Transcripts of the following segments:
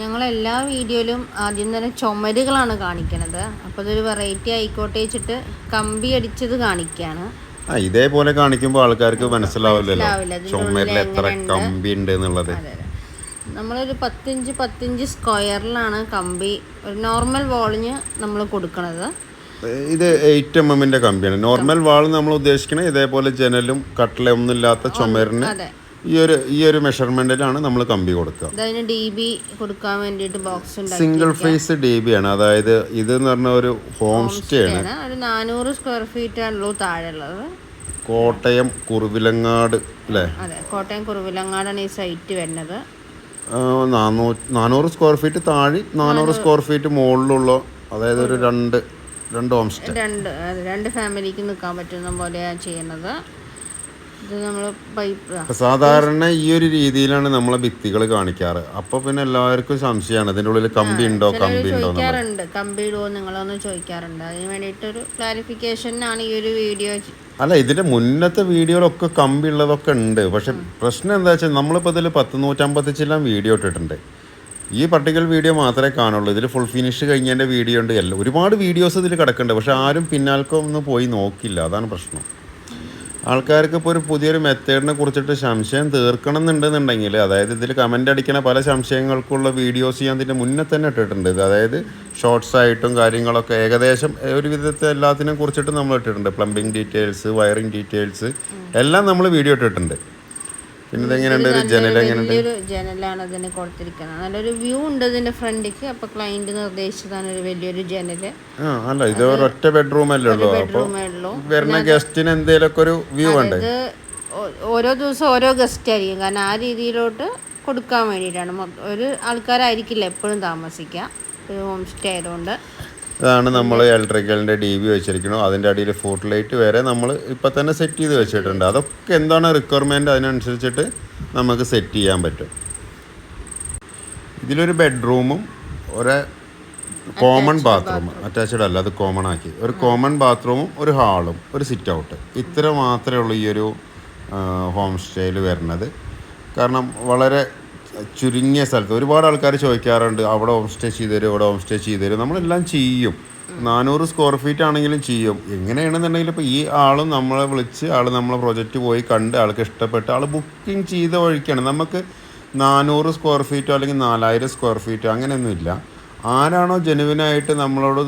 ഞങ്ങൾ എല്ലാ വീഡിയോയിലും ആദ്യം തന്നെ ചുമരുകളാണ് കാണിക്കണത്. അപ്പോൾ അതൊരു വെറൈറ്റി ആയിക്കോട്ടെ വെച്ചിട്ട് കമ്പി അടിച്ചത് കാണിക്കുകയാണ് ആ ഇതേപോലെ കാണിക്കുമ്പോൾ ആൾക്കാർക്ക് മനസ്സിലാവില്ലല്ലോ. മനസ്സിലാവില്ല. ചുമരിൽ എത്ര കമ്പി ഉണ്ട് എന്നുള്ളത്. നമ്മളൊരു പത്തിഞ്ച് പത്തിഞ്ച് സ്ക്വയറിലാണ് കമ്പി ഒരു നോർമൽ വാളിന് നമ്മൾ കൊടുക്കണത്. ഇത് എയ്റ്റ് എം എമ്മിന്റെ കമ്പിയാണ്. നോർമൽ വാൾ നമ്മൾ ഉദ്ദേശിക്കുന്നത് ഇതേപോലെ ജനലും കട്ടിലൊന്നും ഇല്ലാത്ത ചുമരിന് ഈ ഒരു ഈ ഒരു മെഷർമെന്റിലാണ് നമ്മൾ കമ്പി കൊടുക്കുക സിംഗിൾ ഫേസ് ഡി ബി ആണ്. അതായത് ഇത് എന്ന് പറഞ്ഞ ഒരു ഹോം സ്റ്റേ ആണ്. നാനൂറ് സ്ക്വയർ ഫീറ്റ് ആണല്ലോ താഴെ ഉള്ളത് കോട്ടയം കുറുവിലങ്ങാട് അല്ലേ? കോട്ടയം കുറുവിലങ്ങാടാണ് ഈ സൈറ്റ് വരുന്നത്. നാനൂറ് സ്ക്വയർ ഫീറ്റ് താഴെ നാനൂറ് സ്ക്വയർ ഫീറ്റ് മുകളിലുള്ള അതായത് ഒരു രണ്ട് രണ്ട് ഹോം സ്റ്റേ രണ്ട് രണ്ട് ഫാമിലിക്ക് നിൽക്കാൻ പറ്റുന്ന പോലെയാണ് ചെയ്യുന്നത് ഇത് നമ്മൾ പൈപ്പ് ഇപ്പൊ സാധാരണ ഈ ഒരു രീതിയിലാണ് നമ്മളെ ഭിത്തികൾ കാണിക്കാറ്. അപ്പൊ പിന്നെ എല്ലാവർക്കും സംശയമാണ് ഇതിന്റെ ഉള്ളിൽ കമ്പി ഉണ്ടോ കമ്പി ഉണ്ടോ. ചോദിക്കാറുണ്ട്. കമ്പി ഇടുവോ നിങ്ങളൊന്ന് ചോദിക്കാറുണ്ട്. അതിന് വേണ്ടിയിട്ടൊരു ക്ലാരിഫിക്കേഷനാണ് ഈ ഒരു വീഡിയോ അല്ല ഇതിന്റെ മുന്നത്തെ വീഡിയോയിലൊക്കെ കമ്പി ഉള്ളതൊക്കെ ഉണ്ട്. പക്ഷെ പ്രശ്നം എന്താ വെച്ചാൽ നമ്മളിപ്പോൾ ഇതിൽ പത്ത് നൂറ്റമ്പത്തി ചെല്ലാം വീഡിയോ ഇട്ടിട്ടുണ്ട്. ഈ പർട്ടിക്കുലർ വീഡിയോ മാത്രമേ കാണുള്ളൂ. ഇതിൽ ഫുൾ ഫിനിഷ് കഴിഞ്ഞതിന്റെ വീഡിയോ ഉണ്ട്. എല്ലാം ഒരുപാട് വീഡിയോസ് ഇതിൽ കിടക്കുന്നുണ്ട്. പക്ഷെ ആരും പിന്നാൽക്കൊന്നും പോയി നോക്കില്ല. അതാണ് പ്രശ്നം. ആൾക്കാർക്ക് ഇപ്പോൾ ഒരു പുതിയൊരു മെത്തേഡിനെ കുറിച്ചിട്ട് സംശയം തീർക്കണം എന്നുണ്ടെന്നുണ്ടെങ്കിൽ അതായത് ഇതിൽ കമന്റ് അടിക്കണ പല സംശയങ്ങൾക്കുള്ള വീഡിയോസ് ഞാൻ ഇതിന്റെ മുന്നേ തന്നെ ഇട്ടിട്ടുണ്ട്. ഇത് അതായത് ഷോർട്സ് ആയിട്ടും കാര്യങ്ങളൊക്കെ ഏകദേശം ഒരു വിധത്തെ എല്ലാത്തിനെ കുറിച്ചിട്ട് നമ്മൾ ഇട്ടിട്ടുണ്ട്. പ്ലംബിംഗ് ഡീറ്റെയിൽസ് വയറിംഗ് ഡീറ്റെയിൽസ് എല്ലാം നമ്മൾ വീഡിയോ ഇട്ടിട്ടുണ്ട്. പിന്നെ ഇതെങ്ങനെയുണ്ട് ഒരു ജനൽ എങ്ങനെയുണ്ട്? ജനലാണ് ഇതിന് കൊടുത്തിരിക്കുന്നത്. നല്ലൊരു വ്യൂ ഉണ്ട് ഇതിന്റെ ഫ്രണ്ടിക്ക് അപ്പൊ ക്ലൈന്റ് നിർദ്ദേശിച്ചതാണ് ഒരു വലിയൊരു ജനൽ. ആ അല്ല ഇത് ഒറ്റ ബെഡ്റൂം അല്ലേ ഉള്ളൂ. ഉള്ളൂ. വരുന്ന ഗസ്റ്റിന് എന്തെങ്കിലുമൊക്കെ ഒരു വ്യൂ ഉണ്ട് ഇത് ഓരോ ദിവസം ഓരോ ഗസ്റ്റ് ആയിരിക്കും. കാരണം ആ രീതിയിലോട്ട് കൊടുക്കാൻ വേണ്ടിയിട്ടാണ്. ഒരു ആൾക്കാരായിരിക്കില്ല എപ്പോഴും താമസിക്കുക. ഒരു ഹോം സ്റ്റേ ആയതുകൊണ്ട്. ഇതാണ് നമ്മൾ ഇലക്ട്രിക്കലിന്റെ ഡി ബി വെച്ചിരിക്കണം അതിന്റെ അടിയിൽ ഫുഡ് ലൈറ്റ് വരെ നമ്മൾ ഇപ്പം തന്നെ സെറ്റ് ചെയ്ത് വെച്ചിട്ടുണ്ട്. അതൊക്കെ എന്താണ് റിക്വയർമെന്റ് അതിനനുസരിച്ചിട്ട് നമുക്ക് സെറ്റ് ചെയ്യാൻ പറ്റും. ഇതിലൊരു ബെഡ്റൂമും ഒരു കോമൺ ബാത്റൂം അറ്റാച്ച്ഡ് അല്ല അത് കോമൺ ആക്കി. ഒരു കോമൺ ബാത്റൂമും ഒരു ഹാളും ഒരു സിറ്റ് ഔട്ട് ഇത്ര മാത്രമേ ഉള്ളൂ ഈ ഒരു ഹോം സ്റ്റേയിൽ വരുന്നത് കാരണം വളരെ ചുരുങ്ങിയ സ്ഥലത്ത് ഒരുപാട് ആൾക്കാർ ചോദിക്കാറുണ്ട് അവിടെ ഹോം സ്റ്റേ ചെയ്ത് തരും ഇവിടെ ഹോം സ്റ്റേ ചെയ്ത് തരും നമ്മളെല്ലാം ചെയ്യും. നാനൂറ് സ്ക്വയർ ഫീറ്റ് ആണെങ്കിലും ചെയ്യും. എങ്ങനെയാണെന്നുണ്ടെങ്കിൽ ഇപ്പോൾ ഈ ആളും നമ്മളെ വിളിച്ച് ആൾ നമ്മളെ പ്രൊജക്റ്റ് പോയി കണ്ട് ആൾക്ക് ഇഷ്ടപ്പെട്ട് ആൾ ബുക്കിംഗ് ചെയ്ത വഴിക്കാണ്. നമുക്ക് നാനൂറ് സ്ക്വയർ ഫീറ്റോ അല്ലെങ്കിൽ നാലായിരം സ്ക്വയർ ഫീറ്റോ അങ്ങനെയൊന്നുമില്ല. ആരാണോ ജെനുവിനായിട്ട് നമ്മളോട്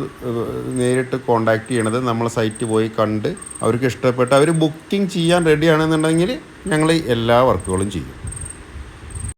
നേരിട്ട് കോണ്ടാക്ട് ചെയ്യണത് നമ്മളെ സൈറ്റ് പോയി കണ്ട് അവർക്ക് ഇഷ്ടപ്പെട്ട് അവർ ബുക്കിംഗ് ചെയ്യാൻ റെഡിയാണെന്നുണ്ടെങ്കിൽ ഞങ്ങൾ എല്ലാ വർക്കുകളും ചെയ്യും.